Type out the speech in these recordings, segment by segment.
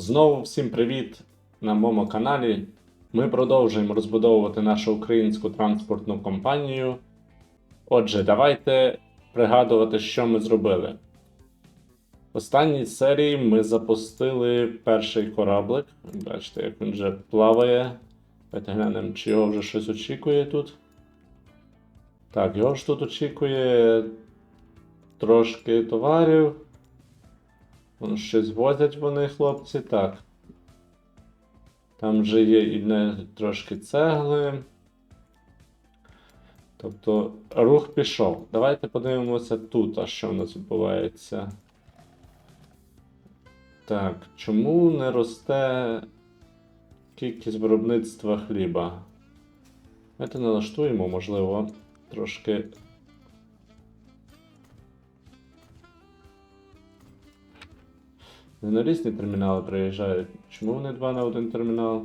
Знову всім привіт на моєму каналі. Ми продовжуємо розбудовувати нашу українську транспортну компанію. Отже, давайте пригадувати, що ми зробили. В останній серії ми запустили перший кораблик. Бачите, як він вже плаває. Давайте глянемо, чи його вже щось очікує тут. Так, його ж тут очікує трошки товарів. Щось возять вони, хлопці, так. Там вже є і трошки цегли. Тобто рух пішов. Давайте подивимося тут, а що в нас відбувається. Так, чому не росте кількість виробництва хліба? Давайте налаштуємо, можливо, трошки. На різні термінали приїжджають. Чому вони два на один термінал?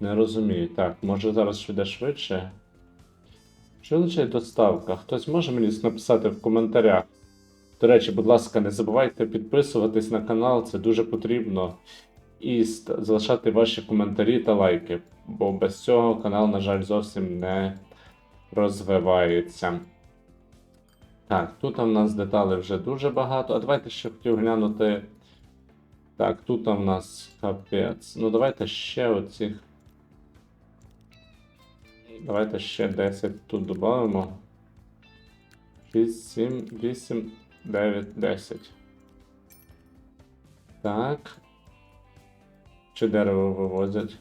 Не розумію. Так, може зараз йде швидше. Що означає доставка? Хтось може мені написати в коментарях. До речі, будь ласка, не забувайте підписуватись на канал, це дуже потрібно. І залишати ваші коментарі та лайки, бо без цього канал, на жаль, зовсім не розвивається. Так, тут у нас деталей вже дуже багато. А давайте ще хотів глянути. Так, тут у нас капець. Ну давайте ще оцих. Давайте ще 10 тут додамо. 6, 7, 8, 9, 10. Так. Чи дерево вивозять?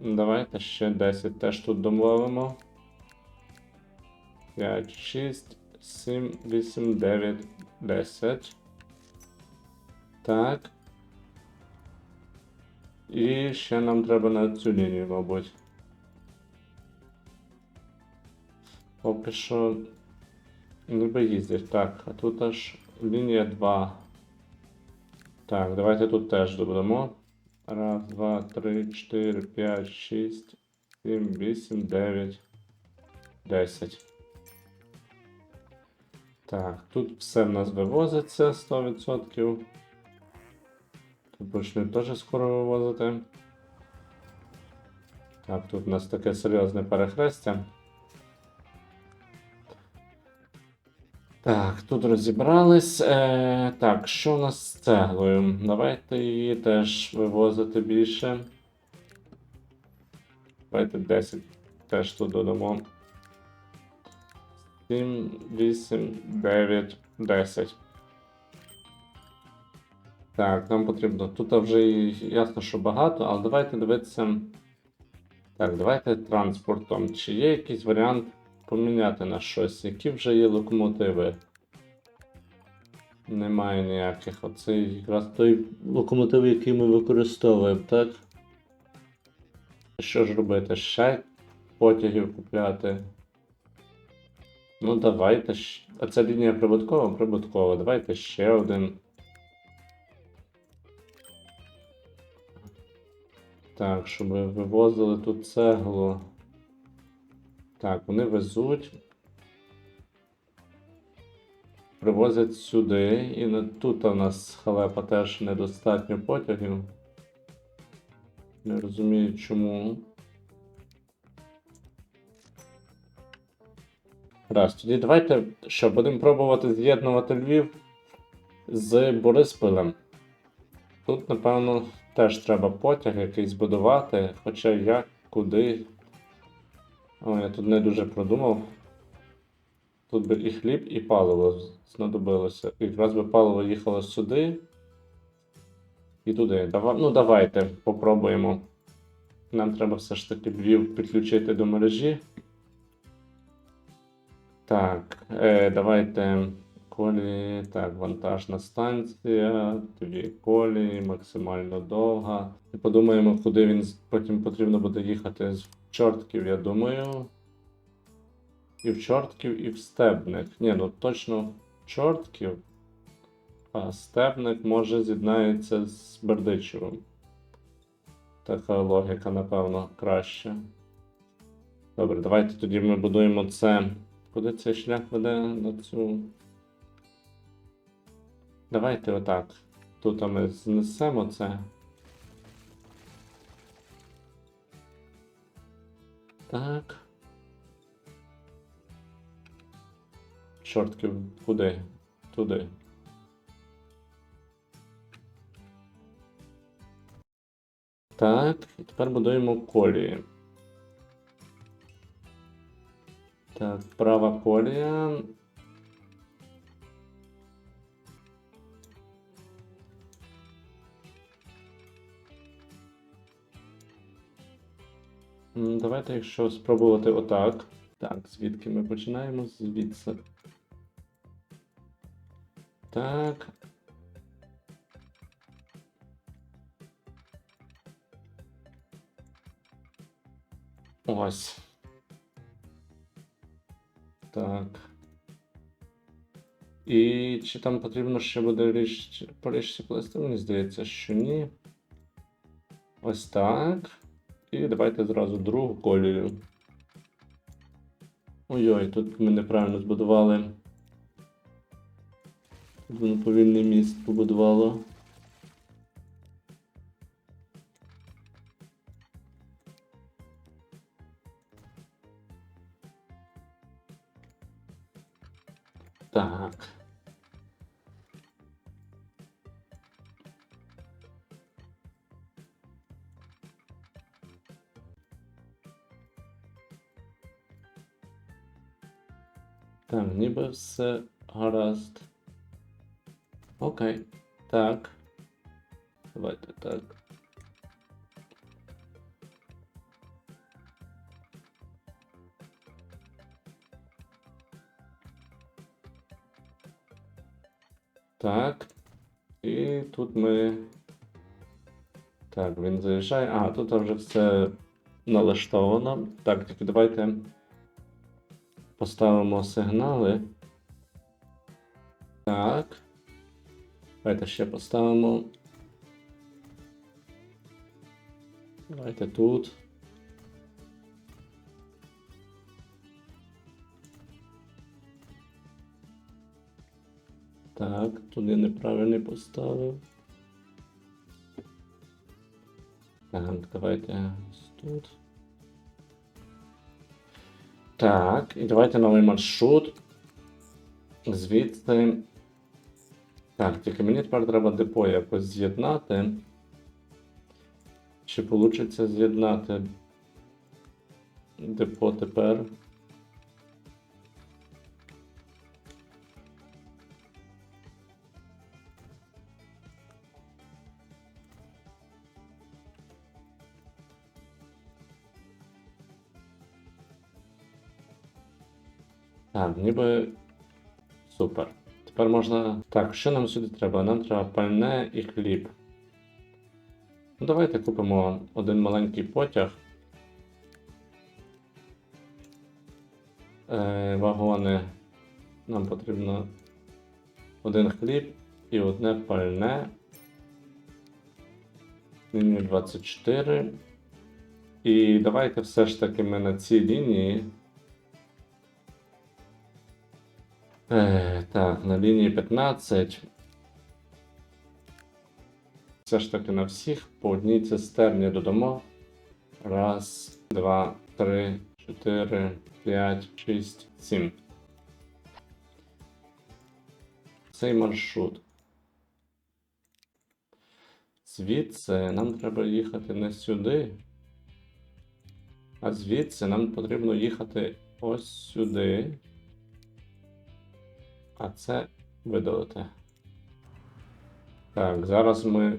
Давайте ще 10 теж тут домовимо. 5, 6, 7, 8, 9, 10. Так. І ще нам треба на цю лінію, мабуть. Поки що ніби їздять. Так, а тут аж лінія 2. Так, давайте тут теж додамо. Раз, два, три, чотири, п'ять, шість, сім, вісім, дев'ять, десять. Так, тут все в нас вивозиться 100%. Почнуть теж скоро вивозити. Так, тут у нас таке серйозне перехрестя. Так, тут розібрались. Е, так, що у нас з цеглою? Давайте її теж вивозити більше. Давайте 10 теж тут додамо. 7, 8, 9, 10. Так, нам потрібно. Тут вже ясно, що багато, але давайте дивитися. Так, давайте транспортом. Чи є якийсь варіант поміняти на щось? Які вже є локомотиви? Немає ніяких. Оце якраз той локомотив, який ми використовуємо, так? Що ж робити? Ще потягів купляти. Ну, давайте. А ця лінія прибуткова? Прибуткова. Давайте ще один. Так, щоб вивозили тут цеглу. Так, вони везуть. Привозять сюди. І тут у нас халепа теж недостатньо потягів. Не розумію чому. Раз, тоді давайте що, будемо пробувати з'єднувати Львів з Бориспілем. Тут, напевно, теж треба потяг якийсь будувати, хоча як, куди. О, я тут не дуже продумав. Тут би і хліб, і паливо знадобилося. Якраз би паливо їхало сюди. І туди. Дава... Ну, давайте попробуємо. Нам треба все ж таки Львів підключити до мережі. Так, е, давайте колії. Так, вантажна станція, дві колії, максимально довга. І подумаємо, куди він потім потрібно буде їхати з чортків, я думаю. І в чортків, і в стебник. Ні, ну точно в чортків. А стебник може з'єднається з Бердичевим. Така логіка, напевно, краще. Добре, давайте тоді ми будуємо це. Куди цей шлях веде на цю. Давайте отак. Тут ми знесемо це. Так. Чортків куди? Туди. Так, і тепер будуємо колії. Так, права колія. Давайте, якщо спробувати отак. Так, звідки ми починаємо? Звідси. Так. Ось. Так. І чи там потрібно ще буде річ по річці плести? Мені здається, що ні. Ось так. І давайте зразу другу колію. Ой-ой, тут ми неправильно збудували. Тут воно повільний міст побудувало. Так. Ніби все гаразд. Окей. Так. Давайте так. Так. І тут ми. Так, він заїжджає. А, тут вже все налаштовано. Так, тільки давайте поставимо сигнали. Так. Давайте ще поставимо. Давайте тут. Так, тут я неправильний поставив. Так, давайте тут. Так, і давайте новий маршрут. Звідси. Так, тільки мені тепер треба депо якось з'єднати. Чи вийде з'єднати депо тепер? Так, ніби супер. Тепер можна. Так, що нам сюди треба? Нам треба пальне і хліб. Ну, давайте купимо один маленький потяг. Е, вагони. Нам потрібно один хліб і одне пальне. Лінію 24. І давайте все ж таки ми на цій лінії. Так, на лінії 15. Все ж таки на всіх по одній цистерні додамо. Раз, два, три, чотири, п'ять, шість, сім. Цей маршрут. Звідси нам треба їхати не сюди. А звідси нам потрібно їхати ось сюди. А це видалити. Так, зараз ми.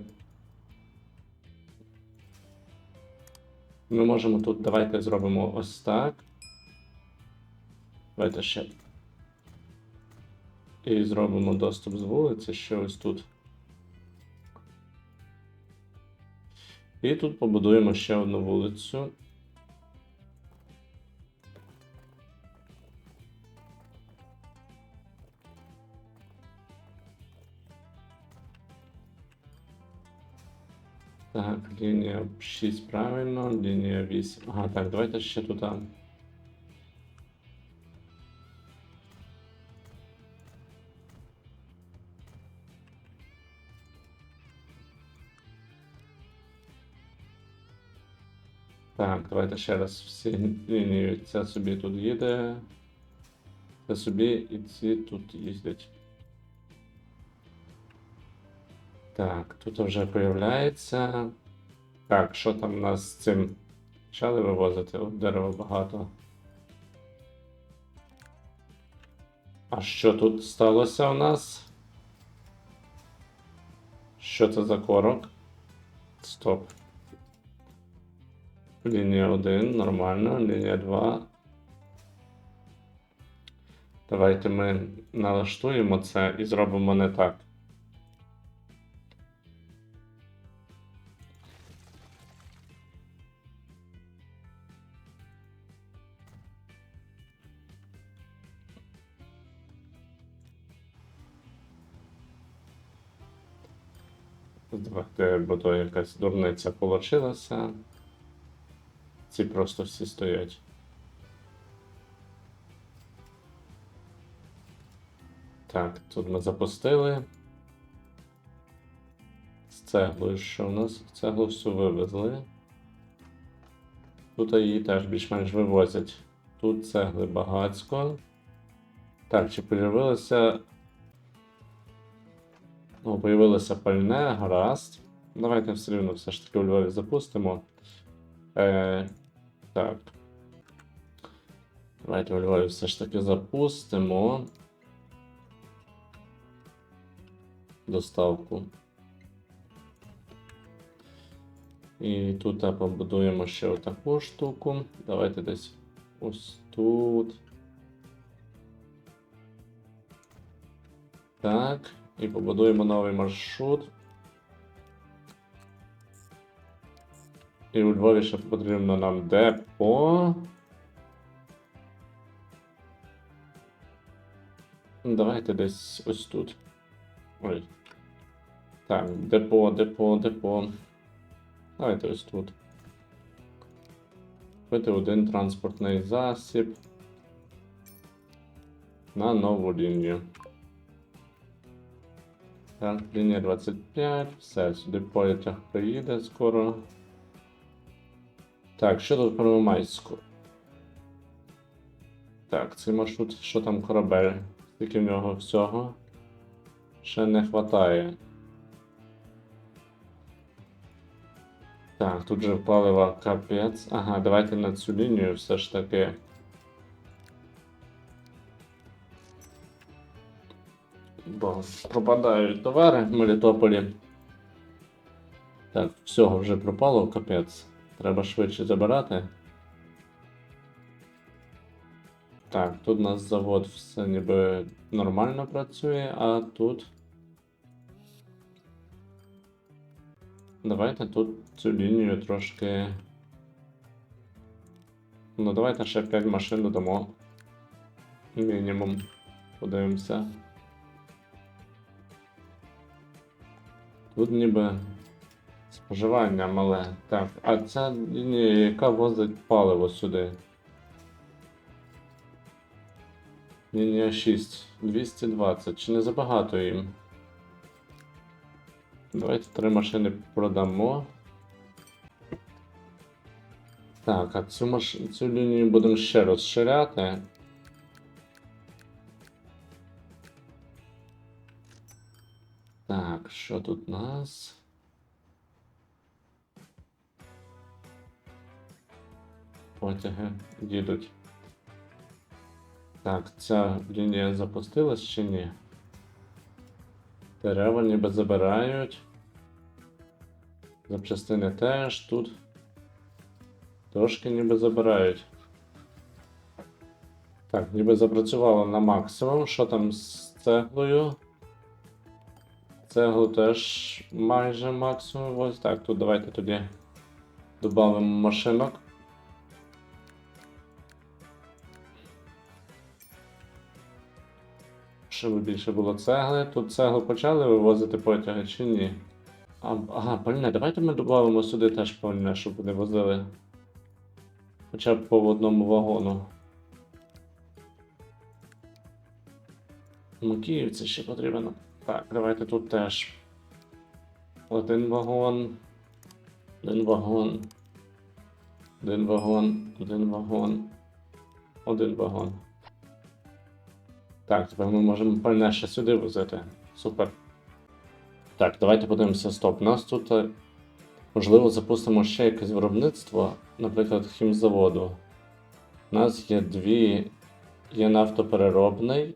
Ми можемо тут. Давайте зробимо ось так. Давайте ще. І зробимо доступ з вулиці ще ось тут. І тут побудуємо ще одну вулицю. Лінія 6 правильно, лінія 8. Ага, так, давайте ще тут. Так, давайте ще раз всі лінії. Це собі тут їде. Це собі і ці тут їздять. Так, тут вже появляється. Так, що там у нас з цим? Почали вивозити? От дерева багато. А що тут сталося у нас? Що це за корок? Стоп. Лінія 1, нормально, лінія 2. Давайте ми налаштуємо це і зробимо не так. Давайте, бо то якась дурниця получилася. Ці просто всі стоять. Так, тут ми запустили. З цеглою, що у нас? Цеглу всю вивезли. Тут її теж більш-менш вивозять. Тут цегли багацько. Так, чи появилося. Ну, появилося пальне, гаразд. Давайте все рівно все ж таки у Львові запустимо. Е, так. Давайте у Львові все ж таки запустимо. Доставку. І тут побудуємо ще отаку штуку. Давайте десь ось тут. Так. І побудуємо новий маршрут. І у Львові ще потрібно нам депо. Ну, Давайте десь ось тут. Ой. Так, депо, депо, депо. Давайте ось тут. Купити один транспортний засіб на нову лінію. Так, лінія 25, все, сюди потяг приїде скоро. Так, що тут про Майську? Так, цей маршрут, що там корабель? Скільки в нього всього? Ще не вистачає. Так, тут же палива капець. Ага, давайте на цю лінію все ж таки. Бо пропадають товари в Мелітополі. Так, всього вже пропало, капець. Треба швидше забирати. Так, тут у нас завод все ніби нормально працює, а тут. Давайте тут цю лінію трошки. Ну, давайте ще 5 машин додамо. Мінімум. Подивимося. Тут ніби споживання мале. Так, а ця лінія, яка возить паливо сюди. Лінія 6, 220. Чи не забагато їм? Давайте три машини продамо. Так, а цю маш... цю лінію будемо ще розширяти. Так, що тут у нас? Потяги їдуть. Так, ця лінія запустилась чи ні? Дерева ніби забирають. Запчастини теж тут. Трошки ніби забирають. Так, ніби запрацювало на максимум. Що там з цеглою? Цеглу теж майже максимум. Ось так, тут давайте тоді додамо машинок. Щоб більше було цегли. Тут цеглу почали вивозити потяги чи ні? А, ага, пальне, давайте ми додамо сюди теж пальне, щоб вони возили. Хоча б по одному вагону. Макіївці ще потрібно. Так, давайте тут теж. Один вагон. Один вагон. Один вагон, один вагон, один вагон. Так, тепер ми можемо пальне ще сюди возити. Супер. Так, давайте подивимося. Стоп. У нас тут, е, можливо, запустимо ще якесь виробництво, наприклад, хімзаводу. У нас є дві. Є нафтопереробний.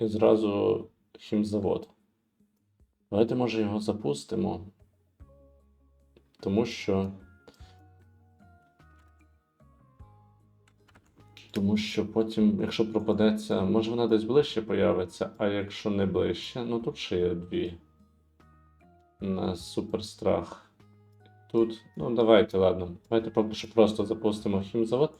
І зразу хімзавод. Давайте, може, його запустимо. Тому що. Тому що потім, якщо пропадеться, може вона десь ближче появиться, а якщо не ближче, ну тут ще є дві. На супер страх. Тут, ну давайте, ладно. Давайте поки що просто запустимо хімзавод.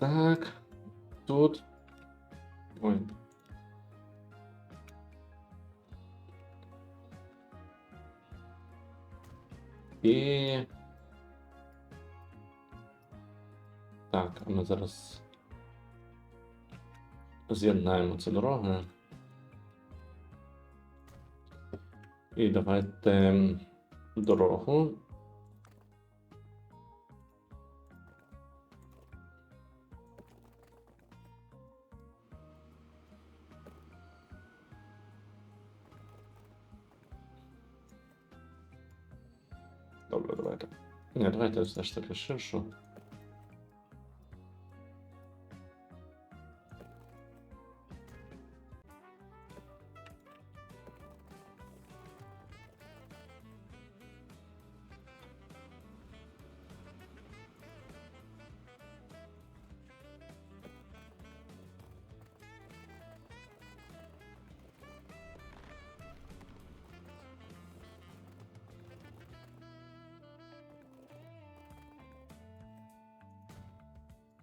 Так. Тут. Ой. І. Так, ми зараз з'єднаємо ці дороги. І давайте дорогу. Добре, давайте. Ні, давайте все ж таки ширшу.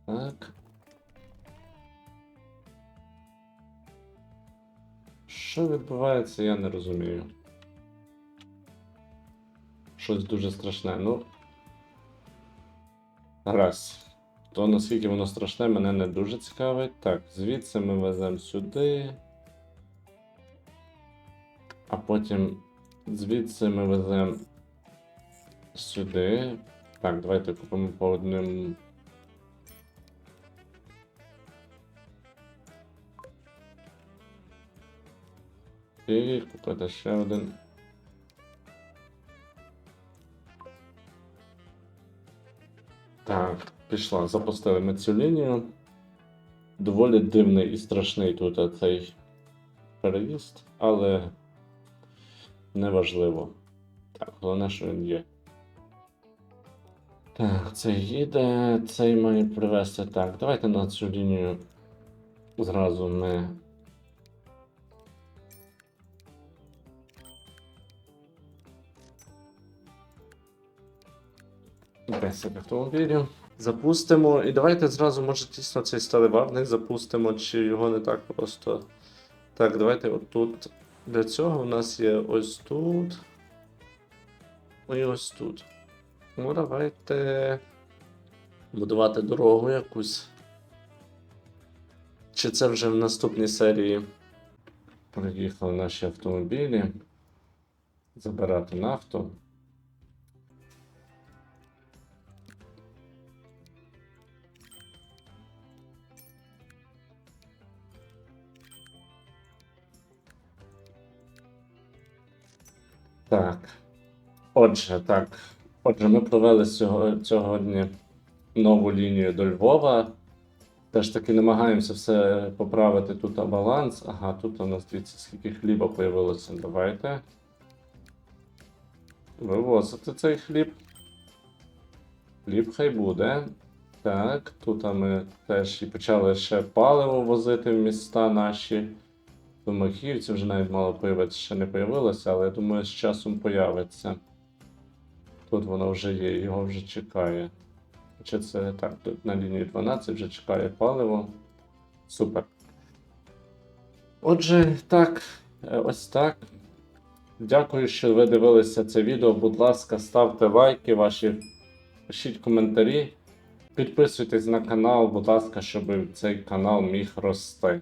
Так. Що відбувається, я не розумію. Щось дуже страшне. Ну. Раз. То наскільки воно страшне, мене не дуже цікавить. Так, звідси ми веземо сюди. А потім звідси ми веземо сюди. Так, давайте купимо по одним. І купити ще один. Так, пішла. Запустили ми цю лінію. Доволі дивний і страшний тут цей переїзд, але неважливо. Так, головне, що він є. Так, цей їде, цей має привезти. Так, давайте на цю лінію зразу ми Десять автомобілів. Запустимо. І давайте зразу, може, дійсно цей сталеварник запустимо, чи його не так просто. Так, давайте отут. Для цього у нас є ось тут. І ось тут. Ну, давайте будувати дорогу якусь. Чи це вже в наступній серії? Приїхали наші автомобілі. Забирати нафту. Так. Отже, так. Отже, ми провели сьогодні нову лінію до Львова. Теж таки намагаємося все поправити тут баланс. Ага, тут у нас дивіться, скільки хліба появилося. Давайте. Вивозити цей хліб. Хліб хай буде. Так, тут ми теж і почали ще паливо возити в міста наші. В Махівці вже навіть мало появитися, ще не появилося, але я думаю, з часом появиться. Тут воно вже є, його вже чекає. Чи це так, тут на лінії 12 вже чекає паливо. Супер. Отже, так, е, ось так. Дякую, що ви дивилися це відео. Будь ласка, ставте лайки ваші, пишіть коментарі. Підписуйтесь на канал, будь ласка, щоб цей канал міг рости.